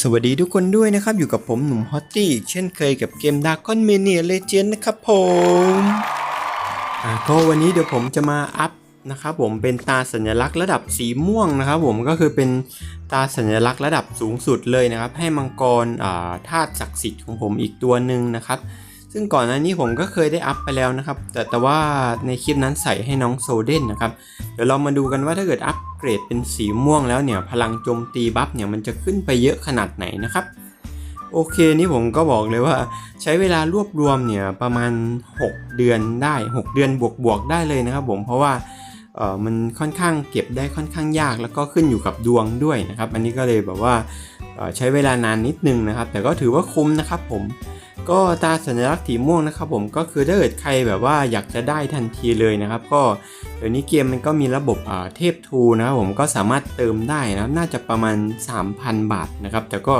สวัสดีทุกคนด้วยนะครับ อยู่กับผมหนุ่มฮอตตี้เช่นเคยกับเกม d a r k o n Mania Legend นะครับผมก็วันนี้เดี๋ยวผมจะมาอัพนะครับผมเป็นตาสัญลักษณ์ระดับสีม่วงนะครับผมก็คือเป็นตาสัญลักษณ์ระดับสูงสุดเลยนะครับ ให้มังกรธาตุศักดิ์สิทธิ์ของผมอีกตัวหนึ่งนะครับ ซึ่งก่อนหน้านี้ผมก็เคยได้อัพไปแล้วนะครับ แต่แต่ว่าในคลิปนั้นใส่ให้น้องโซเดนนะครับ เดี๋ยวเรามาดูกันว่าถ้าเกิดอัป เกรดเป็นสีม่วงแล้วเนี่ยพลังโจมตีบัฟเนี่ยมันจะขึ้นไปเยอะขนาดไหนนะครับ โอเคนี่ผมก็บอกเลยว่า ใช้เวลารวบรวมเนี่ยประมาณ 6 เดือนได้ 6 เดือนบวกบวกๆได้เลยนะครับผมเพราะว่าเออมันค่อนข้างเก็บได้ค่อนข้างยากแล้วก็ขึ้นอยู่กับดวงด้วยนะครับ อันนี้ก็เลยแบบว่าใช้เวลานานนิดนึงนะครับ แต่ก็ถือว่าคุ้มนะครับผมก็ตาสัญลักษณ์สีม่วงนะครับผมก็คือถ้าเกิดใครแบบว่าอยากจะได้ทันทีเลยนะครับ ก็ เดี๋ยวนี้เกมมันก็มีระบบเทพทูนะครับผมก็สามารถเติมได้นะครับน่าจะประมาณ 3,000 บาทนะครับ แต่ก็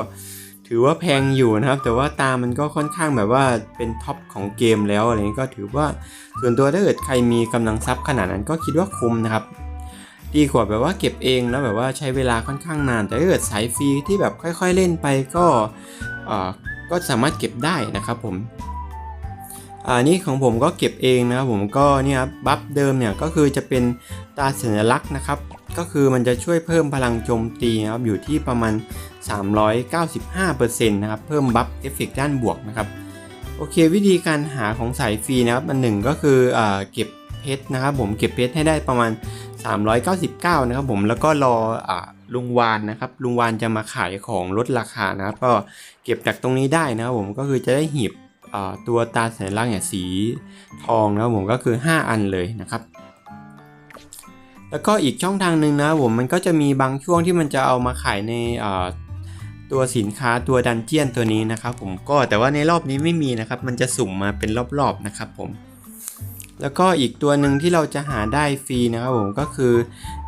ถือว่าแพงอยู่นะครับ แต่ว่าตามันก็ค่อนข้างแบบว่าเป็นท็อปของเกมแล้วอะไรนี้ก็ถือว่าส่วนตัวถ้าเกิดใครมีกำลังทรัพย์ขนาดนั้นก็คิดว่าคุ้มนะครับดีกว่าแบบว่าเก็บเองแล้วแบบว่าใช้เวลาค่อนข้างนาน แต่ถ้าเกิดสายฟรีที่แบบค่อย ๆเล่นไปก็อ่าก็สามารถเก็บได้นะครับผม อ่านี่ของผมก็เก็บเองนะครับผมก็เนี่ยบัฟเดิมเนี่ยก็คือจะเป็นตาสัญลักษณ์นะครับก็คือมันจะช่วยเพิ่มพลังโจมตีนะครับอยู่ที่ประมาณ 395%นะครับเพิ่มบัฟเอฟเฟกต์ด้านบวกนะครับโอเค วิธีการหาของสายฟรีนะครับอันหนึ่งก็คืออเก็บเพชรนะครับผมเก็บเพชรให้ได้ประมาณ 399 นะครับผมแล้วก็รออลุงวานนะครับลุงวานจะมาขายของลดราคานะครับก็เก็บจากตรงนี้ได้นะครับผมก็คือจะได้หีบ ตัวตาสัญลักษณ์เนี่ยสีทองนะผมก็คือ 5 อันเลยนะครับ แล้วก็อีกช่องทางหนึ่งนะผมมันก็จะมีบางช่วงที่มันจะเอามาขายในตัวสินค้าตัวดันเจียนตัวนี้นะครับผมก็แต่ว่าในรอบนี้ไม่มีนะครับ มันจะสุ่มมาเป็นรอบๆนะครับผม แล้วก็อีกตัวหนึ่งที่เราจะหาได้ฟรีนะครับผมก็คือ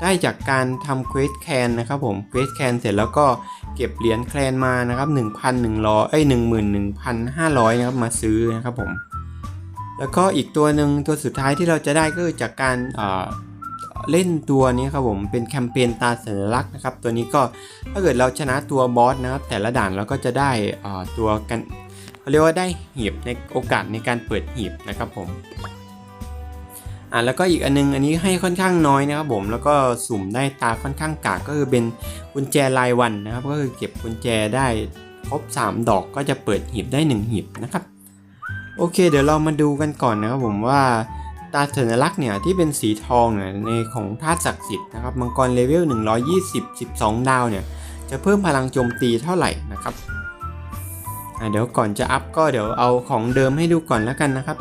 ได้จากการทำเควสแคนนะครับผมเควสแคนเสร็จแล้วก็เก็บเหรียญแคลนมานะครับ1,100เอ้ย11,500นะครับมาซื้อนะครับผมแล้วก็อีกตัวหนึ่งตัวสุดท้ายที่เราจะได้ก็คือจากการเล่นตัวนี้ครับผมเป็นแคมเปญตาสัญลักษณ์นะครับ ตัวนี้ก็ถ้าเกิดเราชนะตัวบอสนะครับแต่ละด่านเราก็จะได้ตัวกันเขาเรียกว่าได้หีบในโอกาสในการเปิดหีบนะครับผม อะแล้วก็อีกอันนึงอันนี้ให้ค่อนข้างน้อยนะครับผมแล้วก็สุ่มได้ตาค่อนข้างกากก็คือเป็นกุญแจรายวันนะครับ ก็คือเก็บกุญแจได้ครบ 3 ดอกก็จะเปิดหีบได้ 1 หีบนะครับ โอเค เดี๋ยวเรามาดูกันก่อนนะครับผมว่าตาสัญลักษณ์เนี่ยที่เป็นสีทองเนี่ยในของธาตุศักดิ์สิทธิ์นะครับมังกรเลเวล 120 12 ดาวเนี่ยจะเพิ่มพลังโจมตีเท่าไหร่นะครับอะเดี๋ยวก่อนจะอัพก็เดี๋ยวเอาของเดิมให้ดูก่อนแล้วกันนะครับ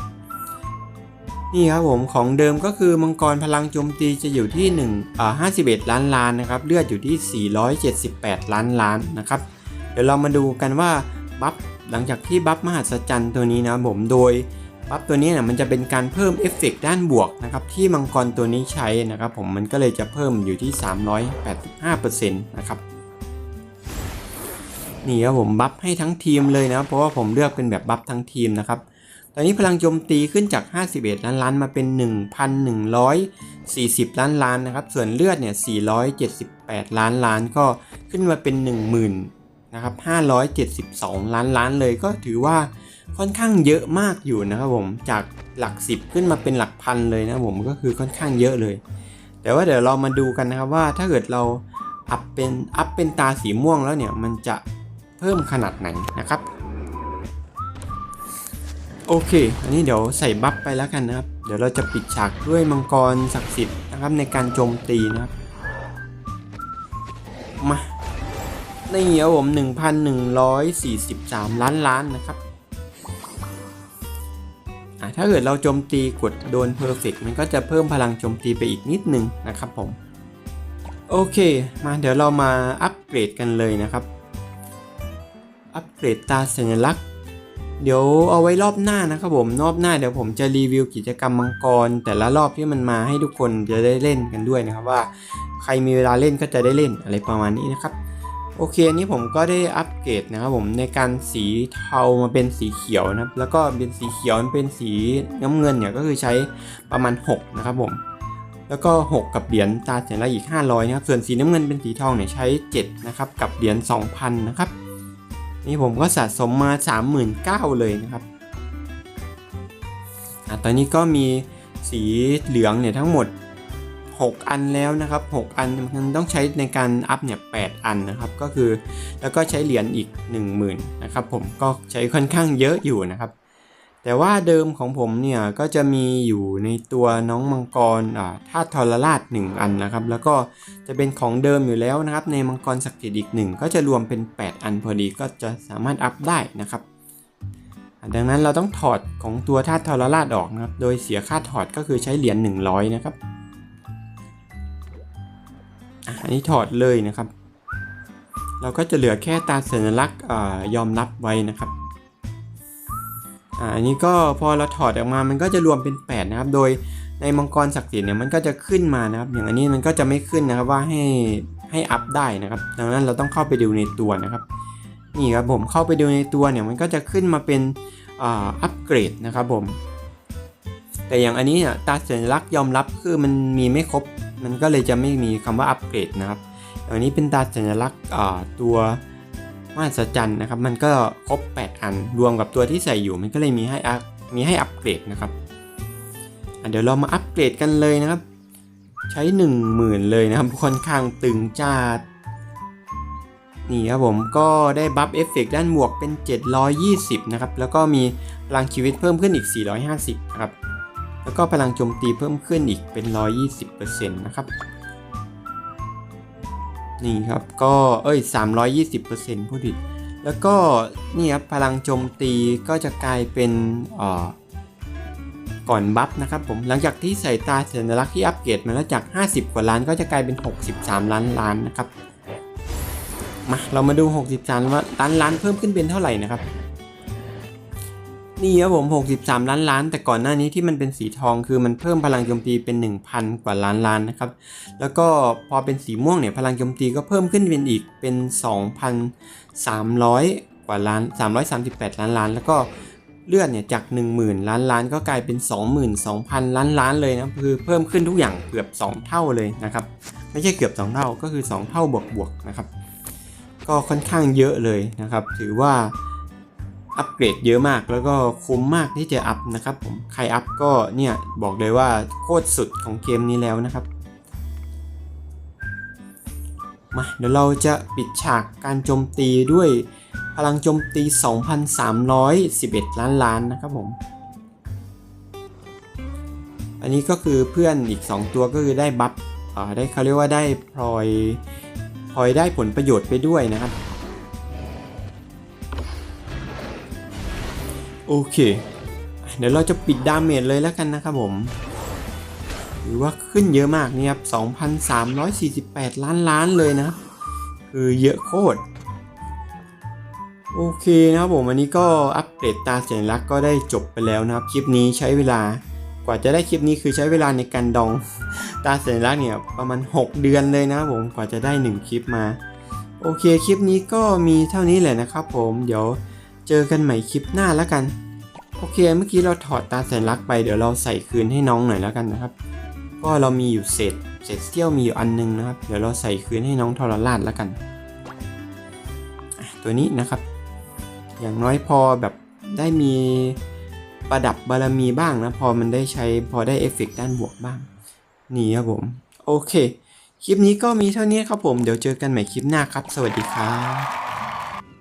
นี่ครับผมของเดิมก็คือมังกรพลังโจมตีจะอยู่ที่1อ่า51 ล้านล้านนะครับเลือดอยู่ที่ 478 ล้านล้านนะครับเดี๋ยวเรามาดูกันว่าบัฟหลังจากที่บัฟมหัศจรรย์ตัวนี้นะผมโดยบัฟตัวนี้เนี่ยมันจะเป็นการเพิ่มเอฟเฟกต์ด้านบวกนะครับที่มังกรตัวนี้ใช้นะครับผมมันก็เลยจะเพิ่มอยู่ที่ 385%นะครับนี่ครับผมบัฟให้ทั้งทีมเลยนะเพราะว่าผมเลือกเป็นแบบบัฟทั้งทีมนะครับ อนนี้พลังโจมตีขึ้นจาก 51 ล้านล้านมาเป็น 1,140 ล้านล้านนะครับ ส่วนเลือดเนี่ย 478 ล้านล้านก็ขึ้นมาเป็น 10,000นะครับ572 ล้านล้านเลยก็ถือว่าค่อนข้างเยอะมากอยู่นะครับผมจากหลัก 10 ขึ้นมาเป็นหลักพันเลยนะผมก็คือค่อนข้างเยอะเลย แต่ว่าเดี๋ยวเรามาดูกันนะครับว่าถ้าเกิดเราอัพเป็นอัพเป็นตาสีม่วงแล้วเนี่ยมันจะเพิ่มขนาดไหนนะครับ โอเค อันนี้เดี๋ยวใส่บัฟไปแล้วกันนะครับ เดี๋ยวเราจะปิดฉากด้วยมังกรศักดิ์สิทธิ์นะครับในการโจมตีนะครับ มานี่ครับผม 1,143 ล้านล้านนะครับถ้าเกิดเราโจมตีกดโดนเพอร์เฟกมันก็จะเพิ่มพลังโจมตีไปอีกนิดนึงนะครับผม โอเค มาเดี๋ยวเรามาอัปเกรดกันเลยนะครับ อัปเกรดตาสัญลักษณ์ เดี๋ยวเอาไว้รอบหน้านะครับผมรอบหน้าเดี๋ยวผมจะรีวิวกิจกรรมมังกร แต่ละรอบที่มันมาให้ทุกคนจะได้เล่นกันด้วยนะครับว่า ใครมีเวลาเล่นก็จะได้เล่นอะไรประมาณนี้นะครับโอเคอันนี้ผมก็ได้อัปเกรดนะครับผมในการสีเทามาเป็นสีเขียวนะครับแล้วก็เป็นสีเขียวมันเป็นสีน้ำเงินเนี่ยก็คือใช้ประมาณ 6 นะครับผมแล้วก็ 6 กับเหรียญตาสัญลักษณ์อีก 500นะครับส่วนสีน้ำเงินเป็นสีทองเนี่ยใช้ 7 นะครับกับเหรียญ2,000 นะครับ นี่ผมก็สะสมมา 39,000เลยนะครับอตอนนี้ก็มีสีเหลืองเนี่ยทั้งหมด 6 อันแล้วนะครับ 6 อันมันต้องใช้ในการอัพเนี่ย8อันนะครับก็คือแล้วก็ใช้เหรียญอีก 10,000นะครับผมก็ใช้ค่อนข้างเยอะอยู่นะครับ แต่ว่าเดิมของผมเนี่ยก็จะมีอยู่ในตัวน้องมังกรอ่าธาตุทรราช 1 อันนะครับ แล้วก็จะเป็นของเดิมอยู่แล้วนะครับ ในมังกรศักดิ์สิทธิ์อีกหนึ่งก็จะรวมเป็น 8 อันพอดีก็จะสามารถอัพได้นะครับ ดังนั้นเราต้องถอดของตัวธาตุทรราชออกนะครับ โดยเสียค่าถอดก็คือใช้เหรียญ100 นะครับอันนี้ถอดเลยนะครับ เราก็จะเหลือแค่ตาสัญลักษณ์ยอมรับไว้นะครับ อันนี้ก็พอเราถอดออกมามันก็จะรวมเป็น 8 นะครับ โดยในมังกรศักดิ์สิทธิ์เนี่ยมันก็จะขึ้นมานะครับ อย่างอันนี้มันก็จะไม่ขึ้นนะครับว่าให้ให้อัพได้นะครับดังนั้นเราต้องเข้าไปดูในตัวนะครับ นี่ครับผมเข้าไปดูในตัวเนี่ยมันก็จะขึ้นมาเป็นอัปเกรดนะครับผม แต่อย่างอันนี้เนี่ยตาสัญลักษณ์ยอมรับคือมันมีไม่ครบ มันก็เลยจะไม่มีคำว่าอัปเกรดนะครับอย่างอันนี้เป็นตาสัญลักษณ์ตัว มหัศจรรย์นะครับ มันก็ครบ 8 อันรวมกับตัวที่ใส่อยู่ มันก็เลยมีให้อัพมีให้อัปเกรดนะครับเดี๋ยวเรามาอัปเกรดกันเลยนะครับ ใช้ 10,000 เลยนะครับ ค่อนข้างตึงจ้าดนี่ครับผมก็ได้บัฟเอฟเฟกต์ด้านบวกเป็น 720 นะครับ แล้วก็มีพลังชีวิตเพิ่มขึ้นอีก 450 นะครับ แล้วก็พลังโจมตีเพิ่มขึ้นอีกเป็น 120%นะครับ นี่ครับก็เอ้ย 320%ผู้ดิดแล้วก็นี่ครับพลังโจมตีก็จะกลายเป็นอ่อก่อนบัฟนะครับผมหลังจากที่ใส่ตาสัญลักษณ์ที่อัปเกรดมาแล้วจาก 50 กว่าล้านก็จะกลายเป็น 63 ล้านล้านนะครับมาเรามาดู 63 ล้านล้านเพิ่มขึ้นเป็นเท่าไหร่นะครับ นี่ครับผม 63 ล้านล้าน แต่ก่อนหน้านี้ที่มันเป็นสีทองคือมันเพิ่มพลังโจมตีเป็น 1,000 กว่าล้านล้านนะครับ แล้วก็พอเป็นสีม่วงเนี่ยพลังโจมตีก็เพิ่มขึ้นเป็นอีกเป็น 2,300 กว่าล้าน 338 ล้านล้าน แล้วก็เลือดเนี่ยจาก 10,000 ล้านล้าน ก็กลายเป็น 22,000 ล้านล้านเลยนะคือเพิ่มขึ้นทุกอย่างเกือบ 2 เท่าเลยนะครับไม่ใช่เกือบ 2 เท่าก็คือ 2 เท่าบวกบวกๆนะครับ ก็ค่อนข้างเยอะเลยนะครับ ถือว่า อัปเกรดเยอะมากแล้วก็คุ้มมากที่จะอัพนะครับผมใครอัพก็เนี่ยบอกเลยว่าโคตรสุดของเกมนี้แล้วนะครับมาเดี๋ยวเราจะปิดฉากการโจมตีด้วยพลังโจมตี 2,311 ล้านล้านนะครับผม อันนี้ก็คือเพื่อนอีก 2 ตัวก็คือได้บัฟอ่าได้เขาเรียกว่าได้พลอยพลอยได้ผลประโยชน์ไปด้วยนะครับ โอเค เดี๋ยวเราจะปิดดาเมจเลยแล้วกันนะครับผม หรือว่าขึ้นเยอะมากนี่ครับ 2,348 ล้านล้านเลยนะครับ คือเยอะโคตร โอเคนะครับผมวันนี้ก็อัปเดตตาสัญลักษณ์ก็ได้จบไปแล้วนะครับ คลิปนี้ใช้เวลากว่าจะได้คลิปนี้คือใช้เวลาในการดองตาสัญลักษณ์เนี่ยประมาณ 6 เดือนเลยนะครับผมกว่าจะได้ 1 คลิปมา โอเคคลิปนี้ก็มีเท่านี้แหละนะครับผมเดี๋ยว เจอกันใหม่คลิปหน้าแล้วกัน โอเค เมื่อกี้เราถอดตาสัญลักษณ์ไปเดี๋ยวเราใส่คืนให้น้องหน่อยแล้วกันนะครับ ก็เรามีอยู่เศษเศษเสี้ยวมีอยู่อันนึงนะครับ เดี๋ยวเราใส่คืนให้น้องทรราชแล้วกัน ตัวนี้นะครับ อย่างน้อยพอแบบได้มีประดับบารมีบ้างนะ พอมันได้ใช้พอได้เอฟเฟกต์ด้านบวกบ้าง นี่ครับผม โอเค คลิปนี้ก็มีเท่านี้ครับผม เดี๋ยวเจอกันใหม่คลิปหน้าครับ สวัสดีครับ